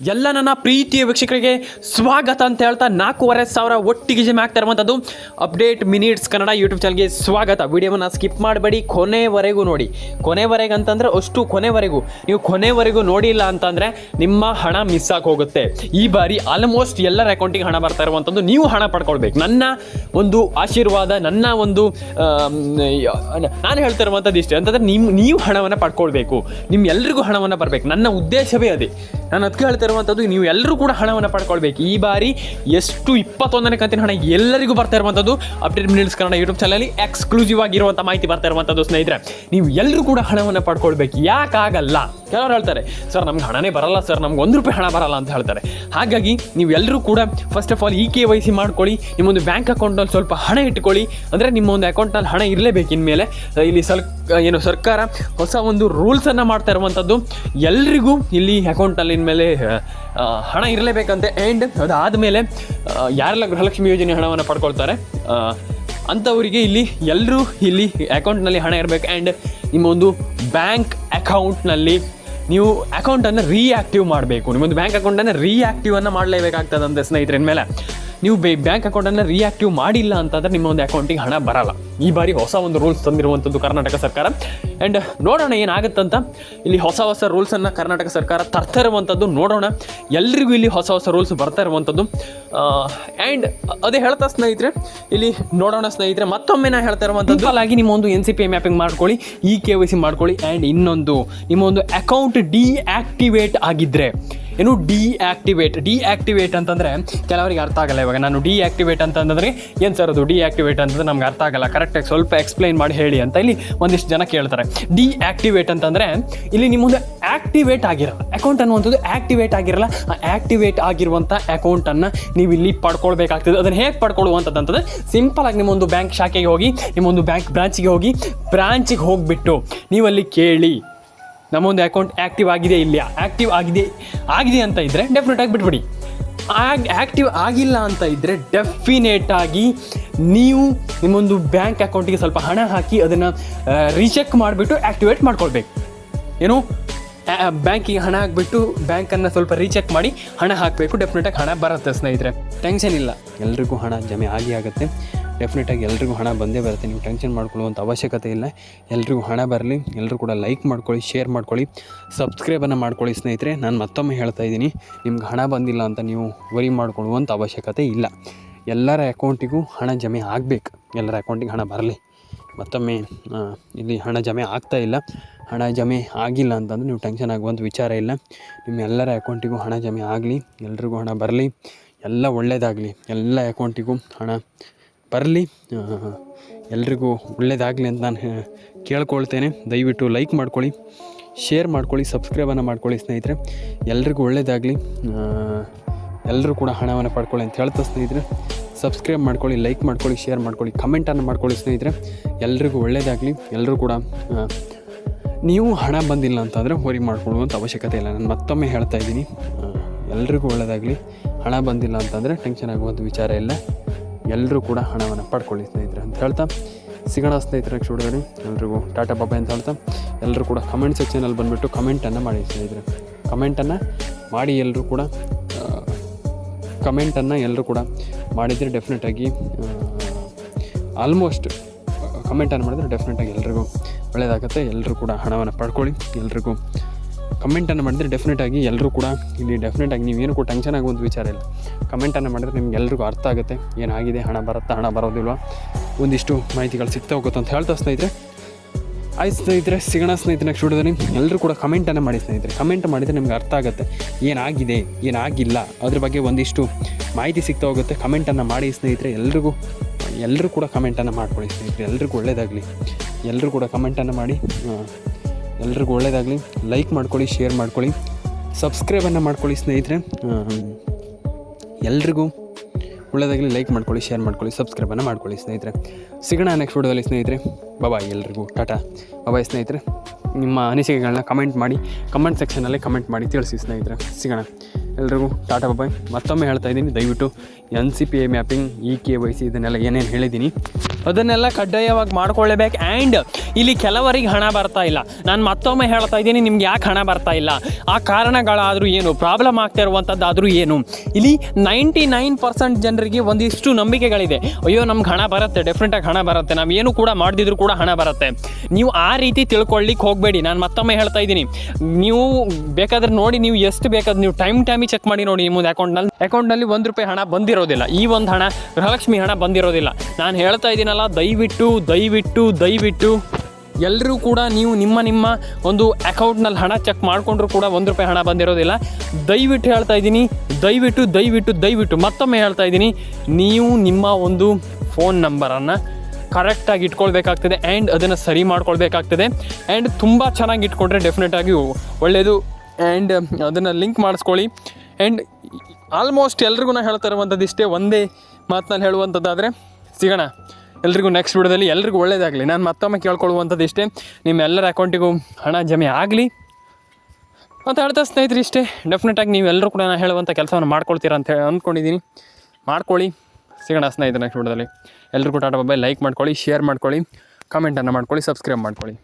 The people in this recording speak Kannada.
ಎಲ್ಲ ನನ್ನ ಪ್ರೀತಿಯ ವೀಕ್ಷಕರಿಗೆ ಸ್ವಾಗತ ಅಂತ ಹೇಳ್ತಾ ನಾಲ್ಕೂವರೆ ಸಾವಿರ ಒಟ್ಟಿಗೆ ಜಮೆ ಆಗ್ತಾ ಇರುವಂಥದ್ದು ಅಪ್ಡೇಟ್ ಮಿನಿಟ್ಸ್ ಕನ್ನಡ ಯೂಟ್ಯೂಬ್ ಚಾನಲ್ಗೆ ಸ್ವಾಗತ. ವಿಡಿಯೋವನ್ನು ಸ್ಕಿಪ್ ಮಾಡಬೇಡಿ. ಕೊನೆವರೆಗೂ ನೋಡಿ. ಕೊನೆವರೆಗೆ ಅಂತಂದರೆ ಅಷ್ಟು ಕೊನೆವರೆಗೂ. ನೀವು ಕೊನೆವರೆಗೂ ನೋಡಿಲ್ಲ ಅಂತಂದರೆ ನಿಮ್ಮ ಹಣ ಮಿಸ್ ಆಗಿ ಹೋಗುತ್ತೆ ಈ ಬಾರಿ ಆಲ್ಮೋಸ್ಟ್ ಎಲ್ಲರ ಅಕೌಂಟಿಗೆ ಹಣ ಬರ್ತಾ ಇರುವಂಥದ್ದು ನೀವು ಹಣ ಪಡ್ಕೊಳ್ಬೇಕು. ನನ್ನ ಒಂದು ಆಶೀರ್ವಾದ, ನನ್ನ ಒಂದು ನಾನು ಹೇಳ್ತಾ ಇರುವಂಥದ್ದು ಇಷ್ಟೇ. ಅಂತಂದರೆ ನಿಮ್ಮ ನೀವು ಹಣವನ್ನು ಪಡ್ಕೊಳ್ಬೇಕು. ನಿಮ್ಮೆಲ್ಲರಿಗೂ ಹಣವನ್ನು ಬರಬೇಕು. ನನ್ನ ಉದ್ದೇಶವೇ ಅದೇ. ನಾನು ಅದಕ್ಕೆ ಹೇಳ್ತಾ ಇರುವಂಥದ್ದು ನೀವು ಎಲ್ಲರೂ ಕೂಡ ಹಣವನ್ನು ಪಡ್ಕೊಳ್ಬೇಕು. ಈ ಬಾರಿ ಎಷ್ಟು ಇಪ್ಪತ್ತೊಂದನೇ ಕಂತಿನ ಹಣ ಎಲ್ಲರಿಗೂ ಬರ್ತಾ ಇರುವಂಥದ್ದು ಅಪ್ಡೇಟ್ ಮಿನಿಟ್ಸ್ ಕನ್ನಡ ಯೂಟ್ಯೂಬ್ ಚಾನಲಲ್ಲಿ ಎಕ್ಸ್ಕ್ಲೂಸಿವ್ ಆಗಿರುವಂಥ ಮಾಹಿತಿ ಬರ್ತಾ ಇರುವಂಥದ್ದು ಸ್ನೇಹಿತರೆ. ನೀವು ಎಲ್ಲರೂ ಕೂಡ ಹಣವನ್ನು ಪಡ್ಕೊಳ್ಬೇಕು. ಯಾಕಾಗಲ್ಲ? ಕೆಲವರು ಹೇಳ್ತಾರೆ, ಸರ್, ನಮ್ಗೆ ಹಣನೇ ಬರಲ್ಲ, ಸರ್, ನಮ್ಗೆ ಒಂದು ರೂಪಾಯಿ ಹಣ ಬರಲ್ಲ ಅಂತ ಹೇಳ್ತಾರೆ. ಹಾಗಾಗಿ ನೀವು ಎಲ್ಲರೂ ಕೂಡ first of all E K Y C ಮಾಡ್ಕೊಳ್ಳಿ. ನಿಮ್ಮೊಂದು ಬ್ಯಾಂಕ್ ಅಕೌಂಟಲ್ಲಿ ಸ್ವಲ್ಪ ಹಣ ಇಟ್ಕೊಳ್ಳಿ. ಅಂದರೆ ನಿಮ್ಮ ಒಂದು ಅಕೌಂಟಲ್ಲಿ ಹಣ ಇರಲೇಬೇಕು ಇನ್ಮೇಲೆ. ಇಲ್ಲಿ ಸಲ್ ಏನು ಸರ್ಕಾರ ಹೊಸ ಒಂದು ರೂಲ್ಸನ್ನು ಮಾಡ್ತಾ ಇರುವಂಥದ್ದು ಎಲ್ರಿಗೂ ಇಲ್ಲಿ ಅಕೌಂಟಲ್ಲಿ ಇನ್ಮೇಲೆ ಹಣ ಇರಲೇಬೇಕಂತೆ. ಆ್ಯಂಡ್ ಅದಾದಮೇಲೆ ಯಾರೆಲ್ಲ ಗೃಹಲಕ್ಷ್ಮಿ ಯೋಜನೆ ಹಣವನ್ನು ಪಡ್ಕೊಳ್ತಾರೆ ಅಂಥವರಿಗೆ ಇಲ್ಲಿ ಎಲ್ಲರೂ ಇಲ್ಲಿ ಅಕೌಂಟ್ನಲ್ಲಿ ಹಣ ಇರಬೇಕು. ಆ್ಯಂಡ್ ನಿಮ್ಮ ಒಂದು ಬ್ಯಾಂಕ್ ಅಕೌಂಟ್ನಲ್ಲಿ ನೀವು ಅಕೌಂಟನ್ನು ರೀಆ್ಯಕ್ಟಿವ್ ಮಾಡಬೇಕು. ನಿಮ್ಮೊಂದು ಬ್ಯಾಂಕ್ ಅಕೌಂಟನ್ನು ರೀಆ್ಯಕ್ಟಿವನ್ನು ಮಾಡಲೇಬೇಕಾಗ್ತದಂತೆ ಸ್ನೇಹಿತರಿನ ಮೇಲೆ ನೀವು ಬ್ಯಾಂಕ್ ಅಕೌಂಟನ್ನು ರಿಯಾಕ್ಟಿವ್ ಮಾಡಿಲ್ಲ ಅಂತಂದರೆ ನಿಮ್ಮ ಒಂದು ಅಕೌಂಟಿಗೆ ಹಣ ಬರಲ್ಲ. ಈ ಬಾರಿ ಹೊಸ ಒಂದು ರೂಲ್ಸ್ ತಂದಿರುವಂಥದ್ದು ಕರ್ನಾಟಕ ಸರ್ಕಾರ. ಆ್ಯಂಡ್ ನೋಡೋಣ ಏನಾಗುತ್ತಂತ. ಇಲ್ಲಿ ಹೊಸ ಹೊಸ ರೂಲ್ಸನ್ನು ಕರ್ನಾಟಕ ಸರ್ಕಾರ ತರ್ತಾ ಇರುವಂಥದ್ದು ನೋಡೋಣ. ಎಲ್ರಿಗೂ ಇಲ್ಲಿ ಹೊಸ ಹೊಸ ರೂಲ್ಸ್ ಬರ್ತಾ ಇರುವಂಥದ್ದು ಆ್ಯಂಡ್ ಅದೇ ಹೇಳ್ತಾ ಸ್ನೇಹಿತರೆ, ಇಲ್ಲಿ ನೋಡೋಣ ಸ್ನೇಹಿತರೆ, ಮತ್ತೊಮ್ಮೆ ನಾನು ಹೇಳ್ತಾ ಇರುವಂಥದ್ದು ಅಲ್ಲಾಗಿ ನಿಮ್ಮ ಒಂದು ಎನ್ ಸಿ ಪಿ ಮ್ಯಾಪಿಂಗ್ ಮಾಡ್ಕೊಳ್ಳಿ ಇ ಕೆ ವೈ ಸಿ ಮಾಡ್ಕೊಳ್ಳಿ ಆ್ಯಂಡ್ ಇನ್ನೊಂದು ನಿಮ್ಮ ಒಂದು ಅಕೌಂಟ್ ಡಿಆಕ್ಟಿವೇಟ್ ಆಗಿದ್ದರೆ ಏನು ಡಿಆಕ್ಟಿವೇಟ್ ಡಿಆಕ್ಟಿವೇಟ್ ಅಂತಂದರೆ ಕೆಲವರಿಗೆ ಅರ್ಥ ಆಗಲ್ಲ ಇವಾಗ. ನಾನು ಡಿಆಕ್ಟಿವೇಟ್ ಅಂತಂದರೆ ಏನು ಸರ್ ಅದು? ಡಿಆಕ್ಟಿವೇಟ್ ಅಂತಂದ್ರೆ ನಮ್ಗೆ ಅರ್ಥ ಆಗಲ್ಲ. ಕರೆಕ್ಟಾಗಿ ಸ್ವಲ್ಪ ಎಕ್ಸ್ಪ್ಲೈನ್ ಮಾಡಿ ಹೇಳಿ ಅಂತ ಇಲ್ಲಿ ಒಂದಿಷ್ಟು ಜನ ಕೇಳ್ತಾರೆ. ಡಿಆಕ್ಟಿವೇಟ್ ಅಂತಂದರೆ ಇಲ್ಲಿ ನಿಮ್ಮೊಂದು ಆಕ್ಟಿವೇಟ್ ಆಗಿರಲ್ಲ ಅಕೌಂಟ್ ಅನ್ನುವಂಥದ್ದು ಆಕ್ಟಿವೇಟ್ ಆಗಿರಲ್ಲ. ಆ ಆ್ಯಕ್ಟಿವೇಟ್ ಆಗಿರುವಂಥ ಅಕೌಂಟನ್ನು ನೀವು ಇಲ್ಲಿ ಪಡ್ಕೊಳ್ಬೇಕಾಗ್ತದೆ. ಅದನ್ನು ಹೇಗೆ ಪಡ್ಕೊಳ್ಳುವಂಥದ್ದು ಸಿಂಪಲ್ ಆಗಿ ನಿಮ್ಮೊಂದು ಬ್ಯಾಂಕ್ ಶಾಖೆಗೆ ಹೋಗಿ, ನಿಮ್ಮೊಂದು ಬ್ಯಾಂಕ್ ಬ್ರಾಂಚಿಗೆ ಹೋಗಿ ಬ್ರಾಂಚಿಗೆ ಹೋಗಿಬಿಟ್ಟು ನೀವಲ್ಲಿ ಕೇಳಿ. ನಮ್ಮೊಂದು ಅಕೌಂಟ್ ಆ್ಯಕ್ಟಿವ್ ಆಗಿದೆ ಇಲ್ಲ ಆ್ಯಕ್ಟಿವ್ ಆಗಿದೆ ಆಗಿದೆ ಅಂತ ಇದ್ದರೆ ಡೆಫಿನೆಟಾಗಿ ಬಿಟ್ಬಿಡಿ. ಆಗ ಆ್ಯಕ್ಟಿವ್ ಆಗಿಲ್ಲ ಅಂತ ಇದ್ದರೆ ಡೆಫಿನೇಟಾಗಿ ನೀವು ನಿಮ್ಮೊಂದು ಬ್ಯಾಂಕ್ ಅಕೌಂಟಿಗೆ ಸ್ವಲ್ಪ ಹಣ ಹಾಕಿ ಅದನ್ನು ರೀಚೆಕ್ ಮಾಡಿಬಿಟ್ಟು ಆ್ಯಕ್ಟಿವೇಟ್ ಮಾಡ್ಕೊಳ್ಬೇಕು. ಏನು? ಬ್ಯಾಂಕಿಗೆ ಹಣ ಹಾಕ್ಬಿಟ್ಟು ಬ್ಯಾಂಕನ್ನು ಸ್ವಲ್ಪ ರೀಚೆಕ್ ಮಾಡಿ ಹಣ ಹಾಕಬೇಕು. ಡೆಫಿನೆಟಾಗಿ ಹಣ ಬರುತ್ತೆ ಸ್ನೇಹಿತರೆ. ಟೆನ್ಷನ್ ಇಲ್ಲ. ಎಲ್ರಿಗೂ ಹಣ ಜಮೆ ಆಗಿ ಆಗುತ್ತೆ. ಡೆಫಿನೆಟಾಗಿ ಎಲ್ರಿಗೂ ಹಣ ಬಂದೇ ಬರುತ್ತೆ. ನೀವು ಟೆನ್ಷನ್ ಮಾಡ್ಕೊಳ್ಳುವಂಥ ಅವಶ್ಯಕತೆ ಇಲ್ಲ. ಎಲ್ರಿಗೂ ಹಣ ಬರಲಿ. ಎಲ್ಲರೂ ಕೂಡ ಲೈಕ್ ಮಾಡ್ಕೊಳ್ಳಿ ಶೇರ್ ಮಾಡ್ಕೊಳ್ಳಿ ಸಬ್ಸ್ಕ್ರೈಬನ್ನು ಮಾಡ್ಕೊಳ್ಳಿ ಸ್ನೇಹಿತರೆ. ನಾನು ಮತ್ತೊಮ್ಮೆ ಹೇಳ್ತಾ ಇದ್ದೀನಿ, ನಿಮ್ಗೆ ಹಣ ಬಂದಿಲ್ಲ ಅಂತ ನೀವು ವರಿ ಮಾಡ್ಕೊಳ್ಳುವಂಥ ಅವಶ್ಯಕತೆ ಇಲ್ಲ. ಎಲ್ಲರ ಅಕೌಂಟಿಗೂ ಹಣ ಜಮೆ ಆಗಬೇಕು. ಎಲ್ಲರ ಅಕೌಂಟಿಗೆ ಹಣ ಬರಲಿ. ಮತ್ತೊಮ್ಮೆ ಇಲ್ಲಿ ಹಣ ಜಮೆ ಆಗ್ತಾ ಇಲ್ಲ. ಹಣ ಜಮೆ ಆಗಿಲ್ಲ ಅಂತಂದರೆ ನೀವು ಟೆನ್ಷನ್ ಆಗುವಂಥ ವಿಚಾರ ಇಲ್ಲ. ನಿಮ್ಮ ಎಲ್ಲರ ಅಕೌಂಟಿಗೂ ಹಣ ಜಮೆ ಆಗಲಿ. ಎಲ್ರಿಗೂ ಹಣ ಬರಲಿ. ಎಲ್ಲ ಒಳ್ಳೆಯದಾಗಲಿ ಎಲ್ಲ ಅಕೌಂಟಿಗೂ ಹಣ ಬರಲಿ. ಎಲ್ರಿಗೂ ಒಳ್ಳೇದಾಗಲಿ ಅಂತ ನಾನು ಕೇಳ್ಕೊಳ್ತೇನೆ. ದಯವಿಟ್ಟು ಲೈಕ್ ಮಾಡ್ಕೊಳ್ಳಿ ಶೇರ್ ಮಾಡ್ಕೊಳ್ಳಿ ಸಬ್ಸ್ಕ್ರೈಬನ್ನು ಮಾಡ್ಕೊಳ್ಳಿ ಸ್ನೇಹಿತರೆ. ಎಲ್ರಿಗೂ ಒಳ್ಳೆಯದಾಗಲಿ ಎಲ್ಲರೂ ಕೂಡ ಹಣವನ್ನು ಪಡ್ಕೊಳ್ಳಿ ಅಂತ ಹೇಳ್ತಾ ಸ್ನೇಹಿತರೆ. ಸಬ್ಸ್ಕ್ರೈಬ್ ಮಾಡ್ಕೊಳ್ಳಿ ಲೈಕ್ ಮಾಡ್ಕೊಳ್ಳಿ ಶೇರ್ ಮಾಡ್ಕೊಳ್ಳಿ ಕಮೆಂಟನ್ನು ಮಾಡ್ಕೊಳ್ಳಿ ಸ್ನೇಹಿತರೆ. ಎಲ್ರಿಗೂ ಒಳ್ಳೆಯದಾಗಲಿ ಎಲ್ಲರೂ ಕೂಡ ನೀವು ಹಣ ಬಂದಿಲ್ಲ ಅಂತಂದರೆ ಹೊರಿ ಮಾಡ್ಕೊಳ್ಳುವಂಥ ಅವಶ್ಯಕತೆ ಇಲ್ಲ. ನಾನು ಮತ್ತೊಮ್ಮೆ ಹೇಳ್ತಾ ಇದ್ದೀನಿ. ಎಲ್ರಿಗೂ ಒಳ್ಳೆಯದಾಗಲಿ ಹಣ ಬಂದಿಲ್ಲ ಅಂತಂದರೆ ಟೆನ್ಷನ್ ಆಗುವಂಥ ವಿಚಾರ ಇಲ್ಲ. ಎಲ್ಲರೂ ಕೂಡ ಹಣವನ್ನು ಪಡ್ಕೊಳ್ಳಿ ಸ್ನೇಹಿತರೆ ಅಂತ ಹೇಳ್ತಾ, ಸಿಗೋಣ ಸ್ನೇಹಿತರ ನೆಕ್ಸ್ಟ್ ಎಲ್ರಿಗೂ ಟಾಟಾ ಬಾಬಾ ಅಂತ ಹೇಳ್ತಾ ಎಲ್ಲರೂ ಕೂಡ ಕಮೆಂಟ್ ಸೆಕ್ಷನಲ್ಲಿ ಬಂದುಬಿಟ್ಟು ಕಮೆಂಟನ್ನು ಮಾಡಿ ಸ್ನೇಹಿತರೆ. ಕಮೆಂಟನ್ನು ಮಾಡಿ ಎಲ್ಲರೂ ಕೂಡ ಕಮೆಂಟನ್ನು ಎಲ್ಲರೂ ಕೂಡ ಮಾಡಿದರೆ ಡೆಫಿನೆಟಾಗಿ ಆಲ್ಮೋಸ್ಟ್ ಕಮೆಂಟನ್ನು ಮಾಡಿದರೆ ಡೆಫಿನೆಟಾಗಿ ಎಲ್ರಿಗೂ ಒಳ್ಳೆಯದಾಗುತ್ತೆ ಎಲ್ಲರೂ ಕೂಡ ಹಣವನ್ನು ಪಡ್ಕೊಳ್ಳಿ, ಎಲ್ರಿಗೂ ಕಮೆಂಟನ್ನು ಮಾಡಿದರೆ ಡೆಫಿನೆಟಾಗಿ ಎಲ್ಲರೂ ಕೂಡ ಇಲ್ಲಿ ಡೆಫಿನೆಟಾಗಿ ನೀವೇನು ಕೂಡ ಟೆನ್ಷನ್ ಆಗುವಂಥ ವಿಚಾರ ಇಲ್ಲ. ಕಮೆಂಟನ್ನು ಮಾಡಿದ್ರೆ ನಿಮ್ಗೆ ಎಲ್ರಿಗೂ ಅರ್ಥ ಆಗುತ್ತೆ, ಏನಾಗಿದೆ, ಹಣ ಬರುತ್ತಾ, ಹಣ ಬರೋದಿಲ್ವ ಒಂದಿಷ್ಟು ಮಾಹಿತಿಗಳು ಸಿಗ್ತಾ ಹೋಗುತ್ತೆ ಅಂತ ಹೇಳ್ತಾ ಸ್ನೇಹಿತರೆ. ಆಯ್ತು ಸ್ನೇಹಿತರೆ, ಸಿಗೋಣ ಸ್ನೇಹಿತರೆ ನೆಕ್ಸ್ಟ್ ಎಲ್ಲರೂ ಕೂಡ ಕಮೆಂಟನ್ನು ಮಾಡಿ ಸ್ನೇಹಿತರೆ. ಕಮೆಂಟ್ ಮಾಡಿದರೆ ನಿಮ್ಗೆ ಅರ್ಥ ಆಗುತ್ತೆ, ಏನಾಗಿದೆ, ಏನಾಗಿಲ್ಲ, ಅದ್ರ ಬಗ್ಗೆ ಒಂದಿಷ್ಟು ಮಾಹಿತಿ ಸಿಗ್ತಾ ಹೋಗುತ್ತೆ ಕಮೆಂಟನ್ನು ಮಾಡಿ ಸ್ನೇಹಿತರೆ. ಎಲ್ರಿಗೂ ಎಲ್ಲರೂ ಕೂಡ ಕಮೆಂಟನ್ನು ಮಾಡ್ಕೊಳ್ಳಿ ಸ್ನೇಹಿತರೆ. ಎಲ್ರಿಗೂ ಒಳ್ಳೆಯದಾಗಲಿ ಎಲ್ಲರೂ ಕೂಡ ಕಮೆಂಟನ್ನು ಮಾಡಿ ಎಲ್ರಿಗೂ ಒಳ್ಳೇದಾಗಲಿ. ಲೈಕ್ ಮಾಡ್ಕೊಳ್ಳಿ ಶೇರ್ ಮಾಡ್ಕೊಳ್ಳಿ. ಸಬ್ಸ್ಕ್ರೈಬನ್ನು ಮಾಡ್ಕೊಳ್ಳಿ ಸ್ನೇಹಿತರೆ. ಎಲ್ರಿಗೂ ಒಳ್ಳೇದಾಗಲಿ ಲೈಕ್ ಮಾಡ್ಕೊಳ್ಳಿ ಶೇರ್ ಮಾಡ್ಕೊಳ್ಳಿ ಸಬ್ಸ್ಕ್ರೈಬನ್ನು ಮಾಡ್ಕೊಳ್ಳಿ ಸ್ನೇಹಿತರೆ. ಸಿಗೋಣ ನೆಕ್ಸ್ಟ್ ವಿಡಿಯೋದಲ್ಲಿ ಸ್ನೇಹಿತರೆ. ಬಾಯ್ ಎಲ್ರಿಗೂ. ಟಾಟಾ. ಬಾಯ್ ಸ್ನೇಹಿತರೆ. ನಿಮ್ಮ ಅನಿಸಿಕೆಗಳನ್ನ ಕಮೆಂಟ್ ಮಾಡಿ ಕಮೆಂಟ್ ಸೆಕ್ಷನಲ್ಲಿ ಕಮೆಂಟ್ ಮಾಡಿ ತಿಳಿಸಿ ಸ್ನೇಹಿತರೆ. ಸಿಗೋಣ. ಎಲ್ರಿಗೂ ಟಾಟಾ ಬಾಯ್ ಮತ್ತೊಮ್ಮೆ ಹೇಳ್ತಾ ಇದ್ದೀನಿ, ದಯವಿಟ್ಟು N C P I mapping E K Y C ಇದನ್ನೆಲ್ಲ ಏನೇನು ಹೇಳಿದ್ದೀನಿ ಅದನ್ನೆಲ್ಲ ಕಡ್ಡಾಯವಾಗಿ ಮಾಡ್ಕೊಳ್ಳೇಬೇಕು. ಆ್ಯಂಡ್ ಇಲ್ಲಿ ಕೆಲವರಿಗೆ ಹಣ ಬರ್ತಾ ಇಲ್ಲ. ನಾನು ಮತ್ತೊಮ್ಮೆ ಹೇಳ್ತಾ ಇದ್ದೀನಿ, ನಿಮ್ಗೆ ಯಾಕೆ ಹಣ ಬರ್ತಾ ಇಲ್ಲ? ಆ ಕಾರಣಗಳಾದರೂ ಏನು? ಪ್ರಾಬ್ಲಮ್ ಆಗ್ತಾ ಇರುವಂಥದ್ದಾದರೂ ಏನು? ಇಲ್ಲಿ ನೈಂಟಿ ನೈನ್ ಪರ್ಸೆಂಟ್ ಜನರಿಗೆ ಒಂದಿಷ್ಟು ನಂಬಿಕೆಗಳಿದೆ. ಅಯ್ಯೋ, ನಮ್ಗೆ ಹಣ ಬರುತ್ತೆ ಡೆಫ್ರೆಂಟಾಗಿ ಹಣ ಬರುತ್ತೆ. ನಾವು ಏನು ಕೂಡ ಮಾಡಿದ್ರು ಕೂಡ ಹಣ ಬರುತ್ತೆ. ನೀವು ಆ ರೀತಿ ತಿಳ್ಕೊಳ್ಳಿಕ್ಕೆ ಹೋಗಬೇಡಿ. ನಾನು ಮತ್ತೊಮ್ಮೆ ಹೇಳ್ತಾ ಇದ್ದೀನಿ. ನೀವು ಬೇಕಾದ್ರೆ ನೋಡಿ, ನೀವು ಎಷ್ಟು ಬೇಕಾದ್ರೆ ನೀವು ಟೈಮ್ ಟೈಮಿಗೆ ಚೆಕ್ ಮಾಡಿ ನೋಡಿ ನಿಮ್ಮದು ಅಕೌಂಟ್ನಲ್ಲಿ ಅಕೌಂಟ್ನಲ್ಲಿ ಒಂದು ರೂಪಾಯಿ ಹಣ ಬಂದಿರೋದಿಲ್ಲ. ಈ ಒಂದು ಹಣ ಗೃಹಲಕ್ಷ್ಮಿ ಹಣ ಬಂದಿರೋದಿಲ್ಲ. ನಾನು ಹೇಳ್ತಾ ಇದ್ದೀನಲ್ಲ ದಯವಿಟ್ಟು ದಯವಿಟ್ಟು ದಯವಿಟ್ಟು. ಎಲ್ಲರೂ ಕೂಡ ನೀವು ನಿಮ್ಮ ನಿಮ್ಮ ಒಂದು ಅಕೌಂಟ್ನಲ್ಲಿ ಹಣ ಚೆಕ್ ಮಾಡಿಕೊಂಡ್ರು ಕೂಡ ಒಂದು ರೂಪಾಯಿ ಹಣ ಬಂದಿರೋದಿಲ್ಲ. ದಯವಿಟ್ಟು ಹೇಳ್ತಾ ಇದ್ದೀನಿ, ದಯವಿಟ್ಟು ದಯವಿಟ್ಟು ದಯವಿಟ್ಟು. ಮತ್ತೊಮ್ಮೆ ಹೇಳ್ತಾ ಇದ್ದೀನಿ, ನೀವು ನಿಮ್ಮ ಒಂದು ಫೋನ್ ನಂಬರನ್ನು ಕರೆಕ್ಟಾಗಿ ಇಟ್ಕೊಳ್ಬೇಕಾಗ್ತದೆ ಆ್ಯಂಡ್ ಅದನ್ನು ಸರಿ ಮಾಡ್ಕೊಳ್ಬೇಕಾಗ್ತದೆ. ಆ್ಯಂಡ್ ತುಂಬ ಚೆನ್ನಾಗಿ ಇಟ್ಕೊಂಡ್ರೆ ಡೆಫಿನೆಟಾಗಿ ಒಳ್ಳೆಯದು ಆ್ಯಂಡ್ ಅದನ್ನು ಲಿಂಕ್ ಮಾಡಿಸ್ಕೊಳ್ಳಿ. ಆ್ಯಂಡ್ ಆಲ್ಮೋಸ್ಟ್ ಎಲ್ರಿಗೂ ಹೇಳ್ತಾ ಇರುವಂಥದ್ದು ಇಷ್ಟೇ ಒಂದೇ ಮಾತಿನಲ್ಲಿ ಹೇಳುವಂಥದ್ದಾದರೆ ಸಿಗೋಣ. ಎಲ್ರಿಗೂ ನೆಕ್ಸ್ಟ್ ವಿಡಿಯೋದಲ್ಲಿ ಎಲ್ರಿಗೂ ಒಳ್ಳೇದಾಗಲಿ. ನಾನು ಮತ್ತೊಮ್ಮೆ ಕೇಳ್ಕೊಳ್ಳುವಂಥದ್ದು ಇಷ್ಟೇ, ನಿಮ್ಮೆಲ್ಲರ ಅಕೌಂಟಿಗೂ ಹಣ ಜಮೆ ಆಗಲಿ ಅಂತ ಹೇಳ್ತಾ ಸ್ನೇಹಿತರು ಇಷ್ಟೇ. ಡೆಫಿನೆಟಾಗಿ ನೀವು ಎಲ್ಲರೂ ಕೂಡ ನಾನು ಹೇಳುವಂಥ ಕೆಲಸವನ್ನು ಮಾಡ್ಕೊಳ್ತೀರಾ ಅಂತ ಹೇಳಿ ಅಂದ್ಕೊಂಡಿದ್ದೀನಿ. ಮಾಡ್ಕೊಳ್ಳಿ. ಸಿಗೋಣ ಸ್ನೇಹಿತರೆ ನೆಕ್ಸ್ಟ್ ವಿಡಿಯೋದಲ್ಲಿ. ಎಲ್ರಿಗೂ ಟಾಟಾ ಬಾಯ್ ಲೈಕ್ ಮಾಡ್ಕೊಳ್ಳಿ ಶೇರ್ ಮಾಡ್ಕೊಳ್ಳಿ ಕಮೆಂಟನ್ನು ಮಾಡ್ಕೊಳ್ಳಿ ಸಬ್ಸ್ಕ್ರೈಬ್ ಮಾಡ್ಕೊಳ್ಳಿ.